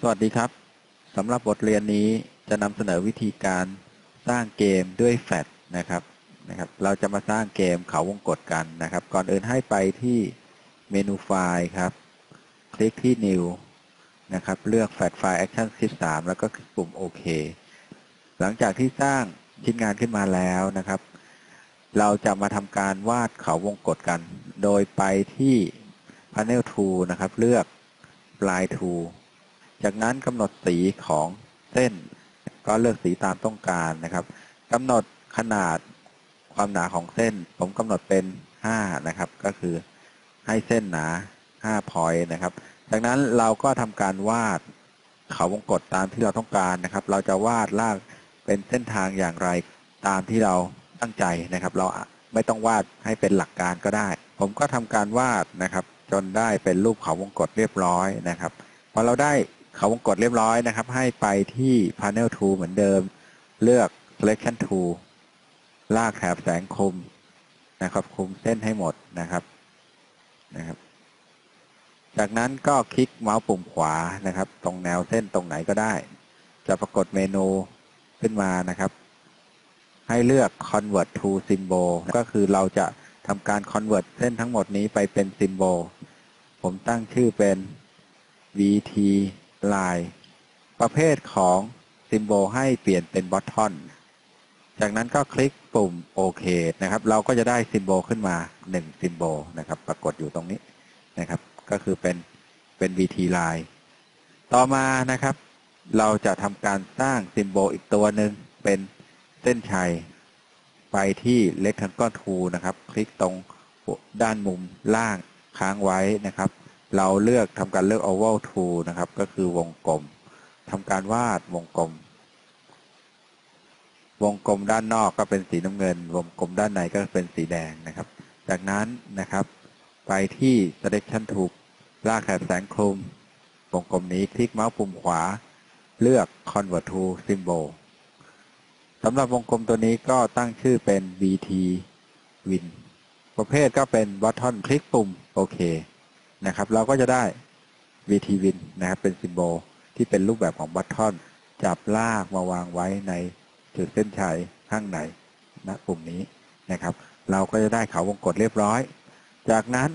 สวัสดีครับ สำหรับบทเรียนนี้จะนำเสนอวิธีการสร้างเกมด้วยแฟลชนะครับนะครับ เราจะมาสร้างเกมเขาวงกตกันนะครับ ก่อนอื่นให้ไปที่เมนูไฟล์ครับ คลิกที่ New นะครับ เลือก Flat File Action 13 แล้วก็คลิกปุ่มโอเคหลังจากที่สร้างชิ้นงานขึ้นมาแล้วนะครับ เราจะมาทำการวาดเขาวงกตกัน โดยไปที่ Panel Tool นะครับ เลือก Line Tool จากนั้นกำหนดสีของเส้น ก็เลือกสีตามต้องการนะครับกำหนดขนาดความหนาของเส้น ผมกำหนดเป็น 5 นะครับ ก็คือให้เส้นหนา5พอยต์นะครับ จากนั้นเราก็ทำการวาดเขาวงกตตามที่เราต้องการนะครับ เราจะวาดลากเป็นเส้นทางอย่างไรตามที่เราตั้งใจนะครับ เราไม่ต้องวาดให้เป็นหลักการก็ได้ ผมก็ทำการวาดนะครับ จนได้เป็นรูปเขาวงกตเรียบร้อยนะครับพอเราได้ เขาวงกตเรียบร้อยนะครับ ให้ไปที่ Panel Tool เหมือนเดิม เลือก Selection Tool ลากแถบแสงคุมนะครับคุมเส้นให้หมดนะครับนะครับ จากนั้นก็คลิกเมาส์ปุ่มขวานะครับ ตรงแนวเส้นตรงไหนก็ได้ จะปรากฏเมนูขึ้นมานะครับ ให้เลือก Convert to Symbol ก็คือเราจะทำการ Convert เส้นทั้งหมดนี้ไปเป็น Symbol ผมตั้งชื่อเป็น VT Line ประเภทของ Symbol ให้เปลี่ยนเป็น Button จากนั้นก็คลิกปุ่มโอเคนะครับ เราก็จะได้ Symbol ขึ้นมา1 Symbol นะครับ ปรากฏอยู่ตรงนี้นะครับ ก็คือเป็นเป็น VT Line ต่อมานะครับ เราจะทำการสร้าง Symbol อีกตัวหนึ่งเป็นเส้นชัย ไปที่ Rectangle Tool นะครับ คลิกตรงด้านมุมล่างค้างไว้นะครับ เราเลือกทำการเลือก oval tool นะครับ ก็คือวงกลมทำการวาดวงกลม วงกลมด้านนอกก็เป็นสีน้ำเงิน วงกลมด้านในก็เป็นสีแดงนะครับ จากนั้นนะครับ ไปที่ selection tool ลากแถบแสงคลุม วงกลมนี้คลิกเมาส์ปุ่มขวา เลือก convert to symbol สำหรับวงกลมตัวนี้ก็ตั้งชื่อเป็น VT win ประเภทก็เป็น button คลิกปุ่มโอเค นะครับ เราก็จะได้ VT win นะครับ เป็นซิมโบลที่เป็นรูปแบบของบัตทอนจับลากมาวางไว้ในจุดเส้นชัยข้างในณปุ่มนี้นะครับ เราก็จะได้เขาวงกตเรียบร้อย จากนั้น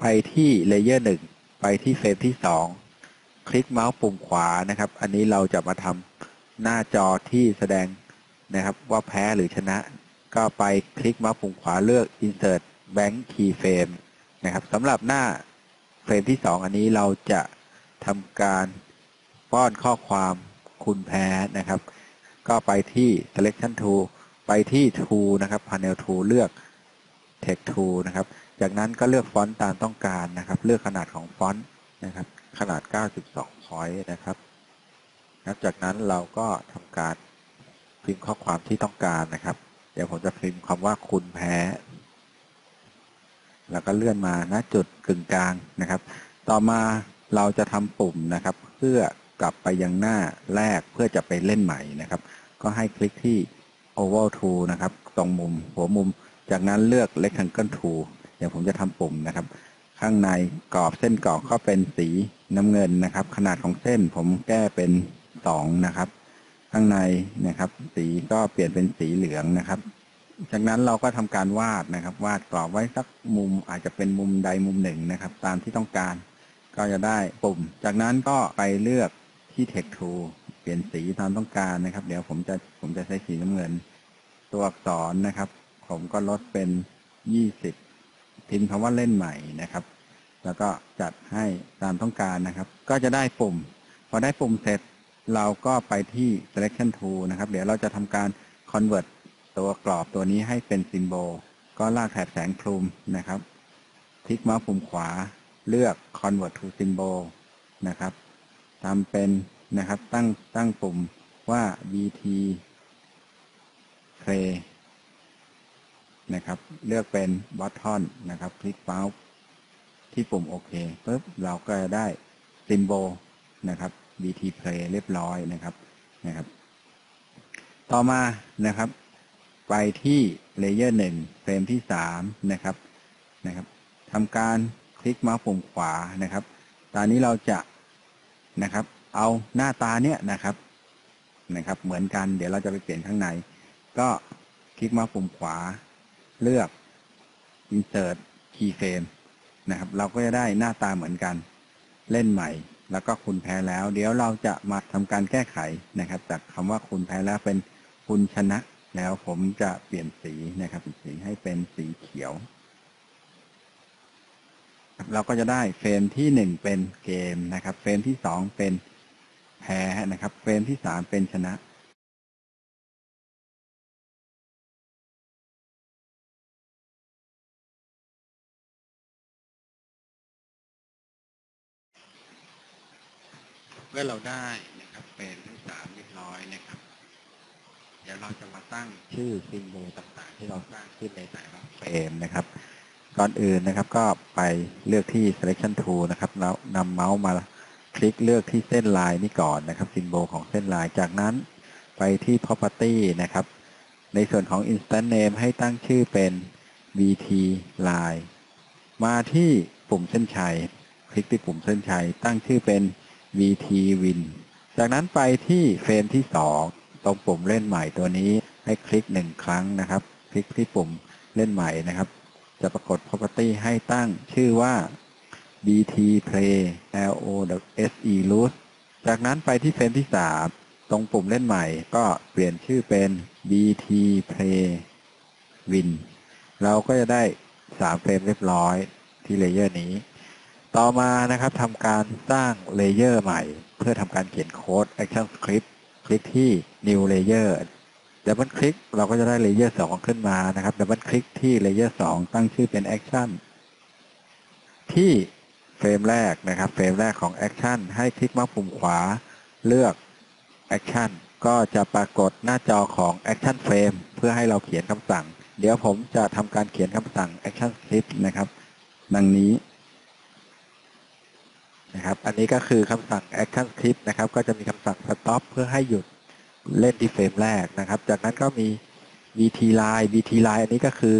ไปที่เลเยอร์หนึ่งไปที่เฟรมที่ 2 คลิกเมาส์ปุ่มขวานะครับ อันนี้เราจะมาทำหน้าจอที่แสดงนะครับว่าแพ้หรือชนะ ก็ไปคลิกเมาส์ปุ่มขวาเลือก insert bank keyframe นะครับสำหรับหน้า เฟรมที่2อันนี้เราจะทำการป้อนข้อความคุณแพ้นะครับ ก็ไปที่ selection tool ไปที่ tool นะครับ panel tool เลือก text tool นะครับ จากนั้นก็เลือกฟอนต์ตามต้องการนะครับ เลือกขนาดของฟอนต์นะครับ ขนาด 92 point นะครับครับจากนั้นเราก็ทำการพิมพ์ข้อความที่ต้องการนะครับ เดี๋ยวผมจะพิมพ์คำว่าคุณแพ้ แล้วก็เลื่อนมาณจุดกึ่งกลางนะครับ ต่อมาเราจะทำปุ่มนะครับ เพื่อกลับไปยังหน้าแรกเพื่อจะไปเล่นใหม่นะครับ ก็ให้คลิกที่ oval tool นะครับ ตรงมุมหัวมุม จากนั้นเลือก rectangle tool เดี๋ยวผมจะทำปุ่มนะครับ ข้างในกรอบเส้นกรอบก็เป็นสีน้ำเงินนะครับ ขนาดของเส้นผมแก้เป็น2นะครับ ข้างในนะครับ สีก็เปลี่ยนเป็นสีเหลืองนะครับ จากนั้นเราก็ทำการวาดนะครับ วาดกรอบไว้สักมุมอาจจะเป็นมุมใดมุมหนึ่งนะครับ ตามที่ต้องการ ก็จะได้ปุ่ม จากนั้นก็ไปเลือกที่ text tool เปลี่ยนสีตามต้องการนะครับ เดี๋ยวผมจะผมจะใช้สีน้ำเงิน ตัวอักษรนะครับ ผมก็ลดเป็น20พิมพ์คำว่าเล่นใหม่นะครับ แล้วก็จัดให้ตามต้องการนะครับ ก็จะได้ปุ่ม พอได้ปุ่มเสร็จ เราก็ไปที่ selection tool นะครับ เดี๋ยวเราจะทำการ convert ตัวกรอบตัวนี้ให้เป็นซิมโบล ก็ลากแถบแสงคลุมนะครับ คลิกเมาส์ปุ่มขวาเลือก convert to symbol นะครับทำเป็นนะครับตั้งตั้งปุ่มว่า vt play นะครับ เลือกเป็น button นะครับ คลิกเมาส์ที่ปุ่มโอเคปุ๊บเราก็จะได้ symbol นะครับ vt play เรียบร้อยนะครับนะครับ ต่อมานะครับ ไปที่เลเยอร์หนึ่งเฟรมที่สามนะครับนะครับทำการคลิกเมาส์ปุ่มขวานะครับ ตอนนี้เราจะนะครับ เอาหน้าตาเนี่ยนะครับนะครับ เหมือนกันเดี๋ยวเราจะไปเปลี่ยนข้างใน ก็คลิกมาส์ปุ่มขวา เลือก insert keyframe นะครับ เราก็จะได้หน้าตาเหมือนกัน เล่นใหม่ แล้วก็คุณแพ้แล้ว เดี๋ยวเราจะมาทำการแก้ไขนะครับ จากคำว่าคุณแพ้แล้วเป็นคุณชนะ แล้วผมจะเปลี่ยนสีนะครับสีให้เป็นสีเขียว เราก็จะได้เฟรมที่หนึ่งเป็นเกมนะครับ เฟรมที่สองเป็นแพ้นะครับ เฟรมที่สามเป็นชนะเมื่อเราได้ ดี๋ยวเราจะมาตั้งชื่อซิมโบลต่างๆ ที่เราสร้างขึ้นในแต่ละเฟรมนะครับ ก่อนอื่นนะครับก็ไปเลือกที่ selection tool นะครับ แล้วนำเมาส์มาคลิกเลือกที่เส้นลายนี้ก่อนนะครับซิมโบลของเส้นลายจากนั้นไปที่ property นะครับ ในส่วนของ instant name ให้ตั้งชื่อเป็น bt line มาที่ปุ่มเส้นชัย คลิกที่ปุ่มเส้นชัย ตั้งชื่อเป็น vt win จากนั้นไปที่เฟรมที่ 2 ตรงปุ่มเล่นใหม่ตัวนี้ให้คลิก 1 ครั้งนะครับ คลิกที่ปุ่มเล่นใหม่นะครับ จะปรากฏ property ให้ตั้งชื่อว่า bt play l o s e loose จากนั้นไปที่เฟรมที่ 3 ตรงปุ่มเล่นใหม่ก็เปลี่ยนชื่อเป็น bt play win เราก็จะได้ 3 เฟรมเรียบร้อยที่เลเยอร์นี้ ต่อมานะครับทำการสร้างเลเยอร์ใหม่ เพื่อทำการเขียนโค้ด action script ลิกที่ new layer ดับเบิลคลิกเราก็จะได้เลเยอร์2ขึ้นมานะครับดับเบิลคลิกที่เลเยอร์2ตั้งชื่อเป็น action ที่เฟรมแรกนะครับเฟรมแรกของ action ให้คลิกมาปุ่มขวาเลือก action ก็จะปรากฏหน้าจอของ action frame เพื่อให้เราเขียนคำสั่ง เดี๋ยวผมจะทำการเขียนคำสั่ง action script นะครับ ดังนี้ นะครับ อันนี้ก็คือคำสั่ง action script นะครับ ก็จะมีคำสั่ง stop เพื่อให้หยุดเล่นที่เฟรมแรกนะครับ จากนั้นก็มี vt line vt line อันนี้ก็คือ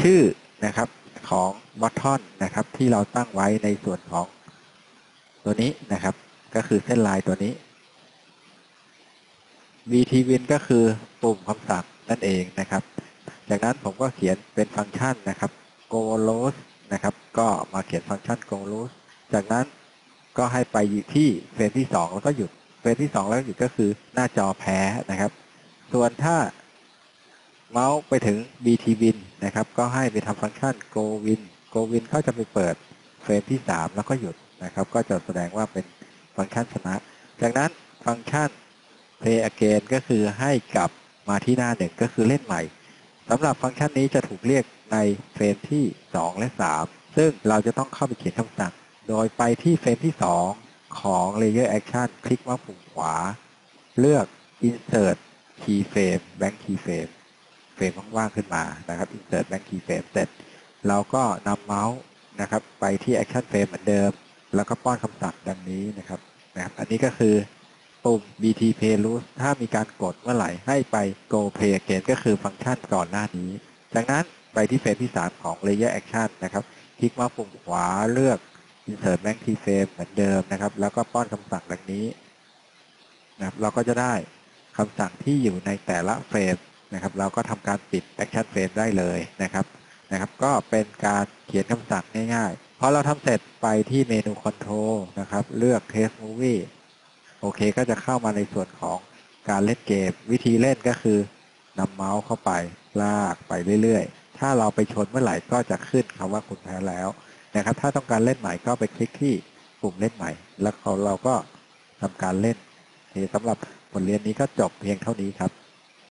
ชื่อนะครับของบอททอนนะครับ ที่เราตั้งไว้ในส่วนของตัวนี้นะครับ ก็คือเส้นลายตัวนี้ vt win ก็คือปุ่มคำสั่งนั่นเองนะครับ จากนั้นผมก็เขียนเป็นฟังก์ชันนะครับ go load นะครับ ก็มาเขียนฟังก์ชัน go load จากนั้นก็ให้ไปที่เฟรมที่ 2 แล้วก็หยุด เฟรมที่ 2 แล้วหยุดก็คือหน้าจอแพ้นะครับ ส่วนถ้าเมาส์ไปถึง bt win นะครับ ก็ให้ไปทำฟังก์ชัน go win go win ก็จะไปเปิดเฟรมที่ 3 แล้วก็หยุดนะครับ ก็จะแสดงว่าเป็นฟังก์ชันชนะ จากนั้นฟังก์ชัน play again ก็คือให้กลับมาที่หน้าหนึ่งก็คือเล่นใหม่สำหรับฟังก์ชันนี้จะถูกเรียกในเฟรมที่ 2 และ 3 ซึ่งเราจะต้องเข้าไปเขียนคำสั่ง โดยไปที่เฟรมที่ 2 ของ layer action คลิกมาปุ่มขวา เลือก insert keyframe blank keyframe เฟรมว่างๆขึ้นมานะครับ insert blank keyframe เสร็จ เราก็นำเมาส์นะครับไปที่ action frame เหมือนเดิม แล้วก็ป้อนคำสั่งดังนี้นะครับนะครับ อันนี้ก็คือปุ่ม bt play loose ถ้ามีการกดเมื่อไหร่ให้ไป go play again ก็คือฟังก์ชันก่อนหน้านี้ จากนั้นไปที่เฟรมที่ 3 ของ layer action นะครับ คลิกมาปุ่มขวาเลือก insert blank keyframe เหมือนเดิมนะครับ แล้วก็ป้อนคำสั่งดังนี้นะครับ เราก็จะได้คำสั่งที่อยู่ในแต่ละเฟรมนะครับ เราก็ทำการปิด action frame ได้เลยนะครับนะครับ ก็เป็นการเขียนคำสั่งง่ายๆพอเราทำเสร็จไปที่เมนู Control นะครับ เลือก Test Movie โอเค ก็จะเข้ามาในส่วนของการเล่นเกม วิธีเล่นก็คือนำเมาส์เข้าไปลากไปเรื่อยๆ ถ้าเราไปชนเมื่อไหร่ก็จะขึ้นคำว่าคุณแพ้แล้ว นะครับ ถ้าต้องการเล่นใหม่ก็ไปคลิกที่ปุ่มเล่นใหม่ แล้วเราก็ทำการเล่นสำหรับบทเรียนนี้ก็จบเพียงเท่านี้ครับ